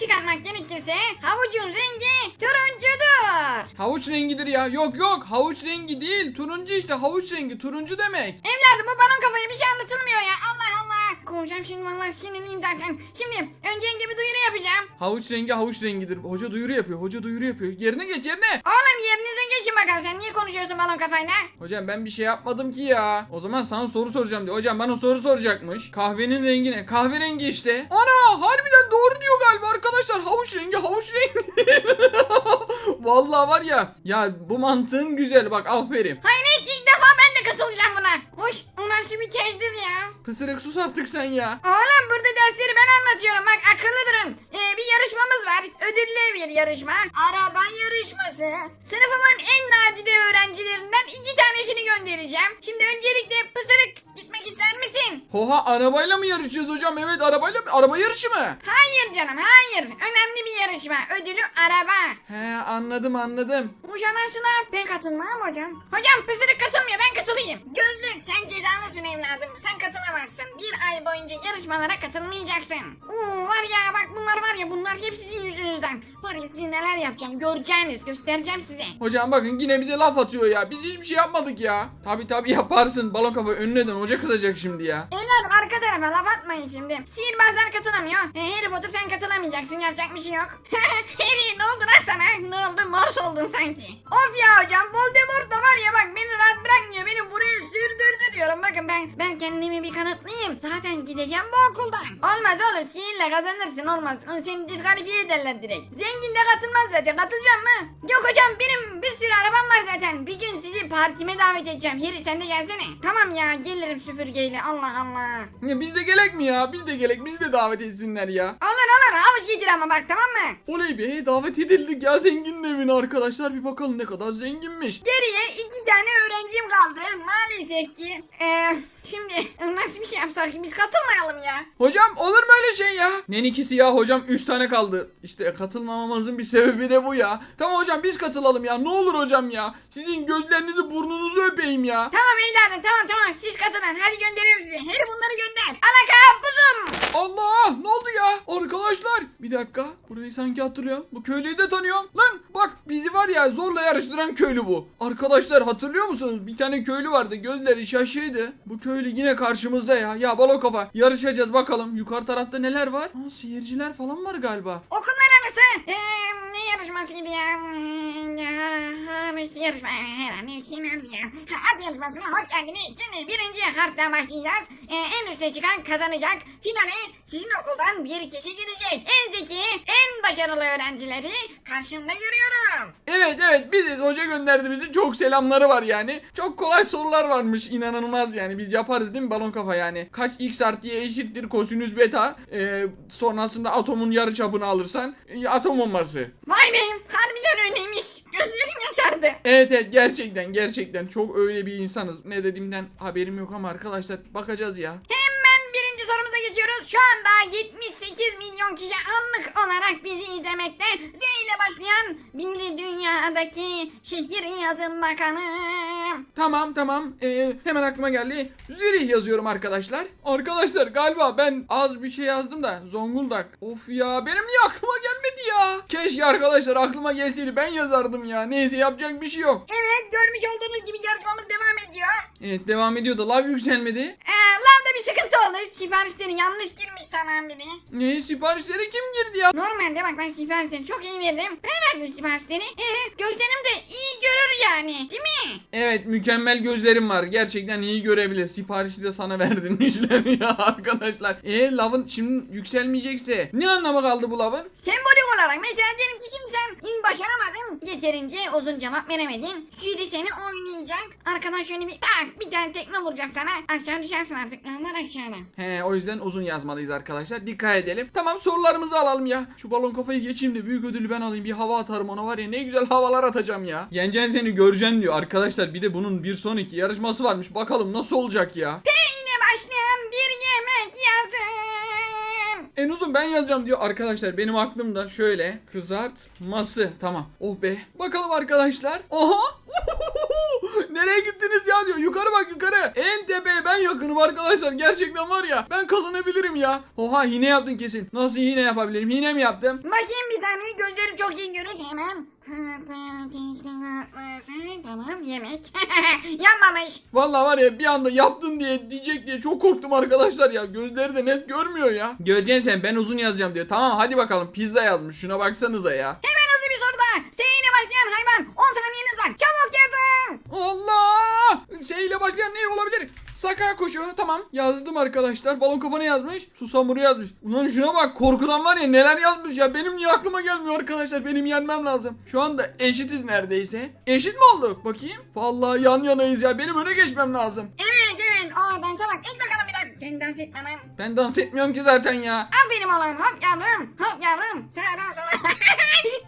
çıkarmak gerekirse havucun rengi turuncudur. Havuç rengidir ya. Yok yok havuç rengi değil. Turuncu işte havuç rengi. Turuncu demek. Evladım bu balon kafaya bir şey anlatılmıyor ya. Allah Allah. Kovacağım şimdi vallahi sinirliyim zaten. Şimdi önce bir duyuru yapacağım. Havuç rengi havuç rengidir. Hoca duyuru yapıyor. Hoca duyuru yapıyor. Yerine geç yerine. Oğlum yerinize geçin bakalım sen niye konuşuyorsun balon kafayla? Hocam ben bir şey yapmadım ki ya. O zaman sana soru soracağım diyor. Hocam bana soru soracakmış. Kahvenin rengi ne? Kahverengi işte. Ana harbiden doğru galiba arkadaşlar. Havuç rengi havuç rengi. Vallahi var ya. Ya bu mantığın güzel bak aferin. Hayır ilk, ilk defa ben de katılacağım buna. Hoş o nasıl bir tezdir ya. Pısırık sus artık sen ya. Oğlum burada dersleri ben anlatıyorum bak akıllı durun. Ee, bir yarışmamız var. Ödüllü bir yarışma. Araba yarışması. Sınıfımın en nadide öğrencilerinden iki tanesini göndereceğim. Şimdi öncelikle pısırık gitmek ister misin? Hoha arabayla mı yarışacağız hocam? Evet arabayla mı? Araba yarışı mı? Hayır canım hayır. Önemli bir yarışma. Ödülü araba. He anladım anladım. Hocam sınav. Ben katılmam hocam. Hocam pısırık katılmıyor ben katılayım. Gözlük sen cezalısın evladım. Sen katılamazsın. Bir ay boyunca yarışmalara katılmayacaksın. Oo var ya bak bunlar var ya bunlar hep sizin yüzünüzden. Var ya neler yapacağım göreceğiniz göstereceğim size. Hocam bakın yine bize laf atıyor ya. Biz hiçbir şey yapmadık ya. Tabi tabi yaparsın. Balon kafa önüne dön. Hoca kızacak şimdi ya. Evladım arka tarafa laf atmayın şimdi. Sihirbazlar katılamıyor. E, Harry Potter sen katılamayacaksın yapacak bir şey yok. Harry ne oldu lan sana? Ne oldu mors oldun sanki. Of ya hocam Voldemort da var ya bak beni rahat bırakmıyor. Beni buraya sürdürdü diyorum. Bakın ben ben kendimi bir kanıtlayayım. Zaten gideceğim bu okuldan. Olmaz oğlum sihirle kazanırsın olmaz. Seni diskalifiye ederler direkt. Zengin de katılmaz zaten. Katılacağım mı? Yok hocam benim bir sürü arabam var zaten. Bir gün sizi partime davet edeceğim. Harry sen de gelsene. Tamam ya gelirim süpürgeyle. Allah Allah. Ya biz de gelek mi ya? Biz de gelek. Bizi de davet etsinler ya. Olur olur havuç yedir ama bak tamam mı? Oley be davet edildik ya zenginin evine arkadaşlar. Bir bakalım ne kadar zenginmiş. Geriye iki tane öğrencim kaldı. Maalesef ki. Eee şimdi nasıl bir şey yapsak ki biz katılmayalım ya. Hocam olur mu öyle şey ya? Ne ikisi ya hocam 3 tane kaldı. İşte katılmamamızın bir sebebi de bu ya. Tamam hocam biz katılalım ya. Ne olur hocam ya. Sizin gözlerinizi burnunuzu öpeyim ya. Tamam evladım tamam tamam siz katılın. Hadi gönderiyorum sizi. Hadi bunları gönder. Alaka buzum. Allah ne oldu ya? Arkadaşlar bir dakika. Burayı sanki hatırlıyorum. Bu köylüyü de tanıyorum. Lan bak bizi var ya zorla yarıştıran köylü bu. Arkadaşlar hatırlıyor musunuz? Bir tane köylü vardı. Gözleri şaşıydı. Bu köylü yine karşımızda ya. Ya balo kafa. Yarışacağız bakalım. Yukarı tarafta neler var? Aa, seyirciler falan var galiba. Okullar arası. Eee ne yarışmasıydı ya? Eee, ya harf yarışma. Herhalde Sinan ya. Harf yarışmasına hoş geldiniz. Şimdi birinci harften başlayacağız. Ee, en üste çıkan kazanacak. Finale sizin okuldan bir kişi gidecek. En zeki, en başarılı öğrencileri karşımda görüyorum. Evet evet biziz. Hoca gönderdi bizi. Çok selamları var yani. Çok kolay sorular varmış. İnanılmaz yani. Biz yaparız değil mi balon kafa yani. Kaç x artı eşittir kosinüs beta. Ee, sonrasında atomun yarı çapını alırsan atom olması. Vay be harbiden öyleymiş. Gözlerim yaşardı. Evet evet gerçekten gerçekten çok öyle bir insanız. Ne dediğimden haberim yok ama arkadaşlar bakacağız ya. Geçiyoruz. Şu anda 78 milyon kişi anlık olarak bizi izlemekte. Z ile başlayan bir dünyadaki şehir yazın bakalım. Tamam tamam Ee, hemen aklıma geldi. Zürih yazıyorum arkadaşlar. Arkadaşlar galiba ben az bir şey yazdım da Zonguldak. Of ya benim niye aklıma gelmedi ya? Keşke arkadaşlar aklıma gelseydi ben yazardım ya. Neyse yapacak bir şey yok. Evet görmüş olduğunuz gibi yarışmamız devam ediyor. Evet devam ediyor da lav yükselmedi. Ee, lavda bir sıkıntı oldu. Siparişleri yanlış girmiş sana biri. Ne siparişlere kim girdi ya? Normalde bak ben siparişleri çok iyi veririm. Ben verdim siparişleri. Ee, gözlerim de iyi görür yani. Değil mi? Evet mükemmel gözlerim var. Gerçekten iyi görebilir. Siparişi de sana verdirmişler ya arkadaşlar. E lavın şimdi yükselmeyecekse ne anlamı kaldı bu lavın? Sembolik olarak mesela diyelim ki şimdi sen başaramadın. Yeterince uzun cevap veremedin. Jüri seni oynayacak. Arkadan şöyle bir tak bir tane tekme vuracak sana. Aşağı düşersin artık. Aman aşağıda. He o yüzden uzun yazmalıyız arkadaşlar. Dikkat edelim. Tamam sorularımızı alalım ya. Şu balon kafayı geçeyim de büyük ödülü ben alayım. Bir hava atarım ona var ya ne güzel havalar atacağım ya. Yeneceksin seni göreceksin diyor arkadaşlar. Bir de bunun bir sonraki yarışması varmış. Bakalım nasıl olacak ya. Ve yine başlayan bir yemek yazın. En uzun ben yazacağım diyor arkadaşlar. Benim aklımda şöyle kızartması. Tamam. Oh be. Bakalım arkadaşlar. Aha. Nereye gittiniz ya diyor. Yukarı bak yukarı. En tepeye ben yakınım arkadaşlar. Gerçekten var ya. Ben kazanabilirim ya. Oha hile yaptın kesin. Nasıl hile yapabilirim? Hile mi yaptım? Bakayım bir saniye gözlerim çok iyi görür hemen. Tamam yemek. Yanmamış. Vallahi var ya bir anda yaptın diye diyecek diye çok korktum arkadaşlar ya. Gözleri de net görmüyor ya. Göreceksin sen ben uzun yazacağım diyor. Tamam hadi bakalım pizza yazmış. Şuna baksanıza ya. Hemen hızlı bir soru daha. Seninle başlayan hayvan 10 saniyeniz var. Çabuk. Allah! Şeyle başlayan ne olabilir? Saka kuşu tamam yazdım arkadaşlar balon kafa ne yazmış susamuru yazmış Ulan şuna bak korkudan var ya neler yazmış ya benim niye aklıma gelmiyor arkadaşlar benim yenmem lazım Şu anda eşitiz neredeyse Eşit mi olduk bakayım Vallahi yan yanayız ya benim öne geçmem lazım Evet evet. Aa dansa bak. Et bakalım bir dakika. Sen dans etme lan. Ben dans etmiyorum ki zaten ya Aferin oğlum. Hop yavrum. Hop yavrum. Sağdan sola.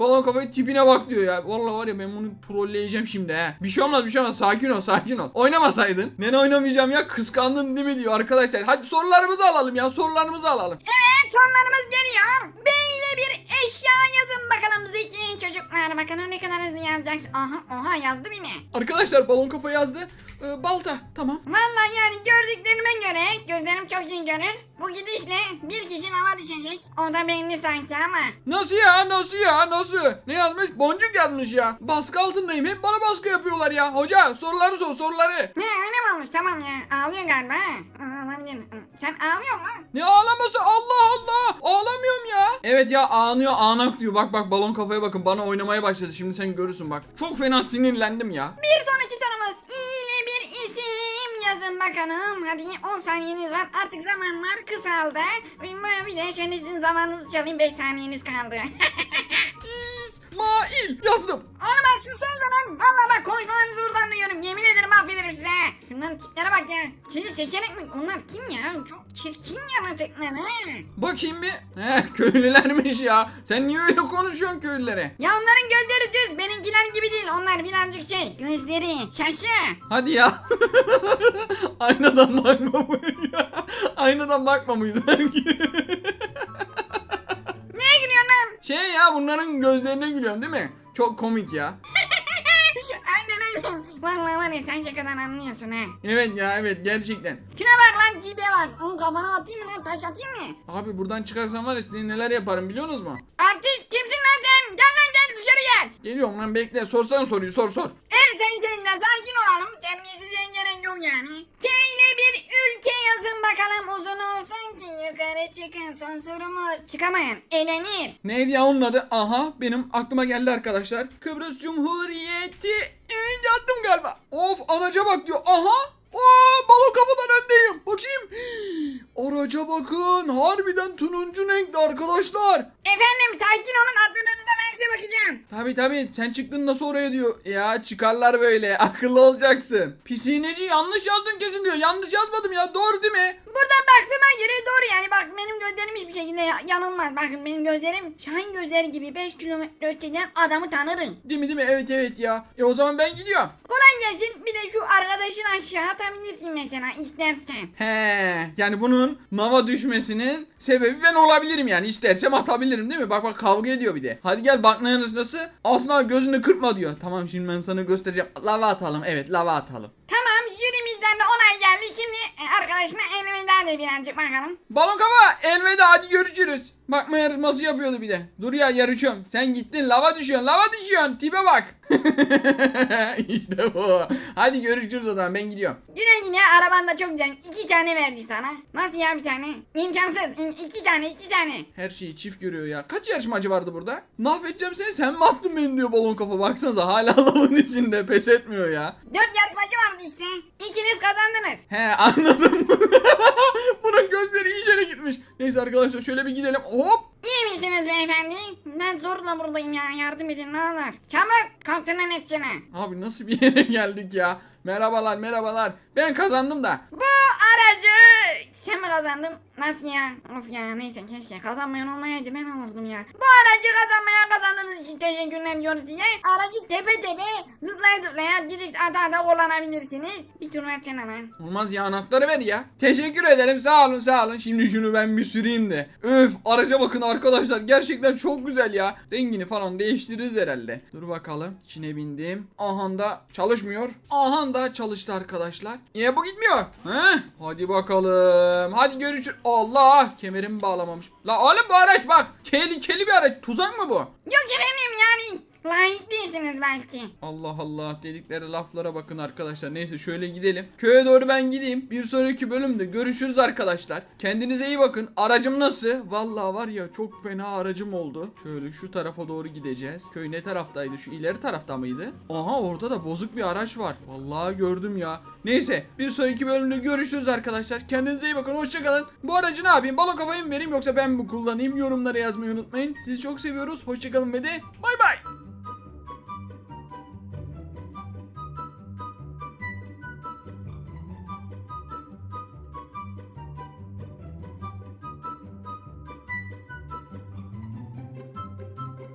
Balon kafayı tipine bak diyor ya. Vallahi var ya ben bunu trolleyeceğim şimdi he. Bir şey olmaz bir şey olmaz. Sakin ol sakin ol. Oynamasaydın Nene oynamayacağım ya kıskandın değil mi diyor arkadaşlar. Hadi sorularımızı alalım ya sorularımızı alalım. Evet sonlarımız geliyor. Bir eşya yazın bakalım zeki çocuklar. Bakalım ne kadar hızlı yazacaksın. Aha oha yazdı bile. Arkadaşlar balon kafa yazdı. Ee, balta tamam. Vallahi yani gördüklerime göre gözlerim çok iyi görür. Bu gidişle bir kişi hava düşecek. O da belli sanki ama. Nasıl ya nasıl ya nasıl? Ne yazmış? Boncuk yazmış ya. Baskı altındayım hep bana baskı yapıyorlar ya. Hoca soruları sor soruları. Ne öyle mi olmuş tamam ya ağlıyor galiba. Ağlabilir. Sen ağlıyor mu? Ne ağlaması Allah Allah. Ağlamıyorum ya. Evet ya ağlıyor ağnak diyor. Bak bak balon kafaya bakın bana oynamaya başladı. Şimdi sen görürsün bak. Çok fena sinirlendim ya. Bir sonraki sorumuz. İyili bir isim yazın bakalım. Hadi 10 saniyeniz var. Artık zamanlar kısaldı. Bir de şöyle sizin zamanınızı çalayım 5 saniyeniz kaldı. İsmail yazdım. Oğlum bak sussanıza lan. Valla bak konuşmalarınızı buradan duyuyorum. Yemin ederim affederim size. Şunların tiplere bak ya. Sizi seçenek mi? Onlar kim ya? Çok çirkin yaratıklar ha. Bakayım bir. He köylülermiş ya. Sen niye öyle konuşuyorsun köylülere? Ya onların gözleri düz. Benimkiler gibi değil. Onlar birazcık şey. Gözleri şaşı. Hadi ya. Aynadan bakmamış ya. Aynadan bakmamış sanki. Şey ya bunların gözlerine gülüyorsun değil mi? Çok komik ya. aynen aynen. Vallahi var ya sen şakadan anlıyorsun ha. Evet ya evet gerçekten. Şuna bak lan tipe bak. Onun kafana atayım mı lan taş atayım mı? Abi buradan çıkarsam var ya size neler yaparım biliyorsunuz mu? Artist lan sen? Gel lan gel dışarı gel. Geliyorum lan bekle sorsana soruyu sor sor. Evet sayın seyirciler sakin olalım. Terbiyesizliğe gerek yok yani. K ile bir ülke yazın bakalım uzun olsun ki yukarı çıkın. Son sorumuz. Çıkamayan elenir. Neydi ya onun adı? Aha benim aklıma geldi arkadaşlar. Kıbrıs Cumhuriyeti. Yattım galiba. Of anaca bak diyor. Aha. Aa, balon kafadan öndeyim. Bakayım. Araca bakın. Harbiden turuncu renkli arkadaşlar. Efendim sakin olun adınızı da ben size bakacağım. Tabi tabi sen çıktın nasıl oraya diyor. Ya çıkarlar böyle akıllı olacaksın. Pisineci yanlış yazdın kesin diyor. Yanlış yazmadım ya doğru değil mi? Buradan baktığıma göre doğru yani bak benim gözlerim hiçbir şekilde ya- yanılmaz. Bakın benim gözlerim Şahin gözleri gibi 5 kilometre öteden adamı tanırım. Değil mi değil mi? Evet evet ya. E o zaman ben gidiyorum. Kolay gelsin bir de şu arkadaşın aşağı atabilirsin mesela istersen. He yani bunun nava düşmesinin sebebi ben olabilirim yani. İstersem atabilirim değil mi? Bak bak kavga ediyor bir de. Hadi gel bak ne nasıl asla gözünü kırpma diyor. Tamam şimdi ben sana göstereceğim. Lava atalım. Evet lava atalım. Tamam jürimizden de onay geldi. Şimdi e, arkadaşına elveda de birazcık bakalım. Balon kafa elveda hadi görüşürüz. Bakma yarışması yapıyordu bir de. Dur ya yarışıyorum. Sen gittin lava düşüyorsun lava düşüyorsun. Tipe bak. işte bu. Hadi görüşürüz o zaman ben gidiyorum. Yine yine arabanda çok güzel. iki tane verdi sana. Nasıl ya bir tane? İmkansız. İm- iki tane iki tane. Her şeyi çift görüyor ya. Kaç yarışmacı vardı burada? Mahvedeceğim seni sen mi attın beni diyor balon kafa. Baksanıza hala lavın içinde pes etmiyor ya. Dört yarışmacı vardı işte. İkiniz kazandınız. He anladım. Bunun gözleri iyicene gitmiş. Neyse arkadaşlar şöyle bir gidelim. Hop. Misiniz beyefendi? Ben zorla buradayım ya. Yardım edin ne olur. Çabuk kontrolün etsene. Abi nasıl bir yere geldik ya? Merhabalar merhabalar. Ben kazandım da. Bu aracı. Kazandın? Nasıl ya? Of ya neyse keşke kazanmayan olmayaydı ben alırdım ya. Bu aracı kazanmaya kazandığınız için teşekkürler diyoruz size. Aracı tepe tepe zıplaya zıplaya direkt ada ada kullanabilirsiniz. Bir tur versene lan. Olmaz ya anahtarı ver ya. Teşekkür ederim sağ olun sağ olun. Şimdi şunu ben bir süreyim de. Öf araca bakın arkadaşlar gerçekten çok güzel ya. Rengini falan değiştiririz herhalde. Dur bakalım içine bindim. Aha da çalışmıyor. Aha da çalıştı arkadaşlar. Niye bu gitmiyor? He? Hadi bakalım. Hadi görüşürüz. Allah kemerimi bağlamamış. La oğlum bu araç bak. Tehlikeli bir araç. Tuzak mı bu? Yok efendim yani layık değilsiniz belki. Allah Allah dedikleri laflara bakın arkadaşlar. Neyse şöyle gidelim. Köye doğru ben gideyim. Bir sonraki bölümde görüşürüz arkadaşlar. Kendinize iyi bakın. Aracım nasıl? Vallahi var ya çok fena aracım oldu. Şöyle şu tarafa doğru gideceğiz. Köy ne taraftaydı? Şu ileri tarafta mıydı? Aha orada da bozuk bir araç var. Vallahi gördüm ya. Neyse bir sonraki bölümde görüşürüz arkadaşlar. Kendinize iyi bakın. Hoşçakalın. Bu aracı ne yapayım? Balo kafayı mı vereyim yoksa ben mi kullanayım? Yorumlara yazmayı unutmayın. Sizi çok seviyoruz. Hoşçakalın ve de bay bay.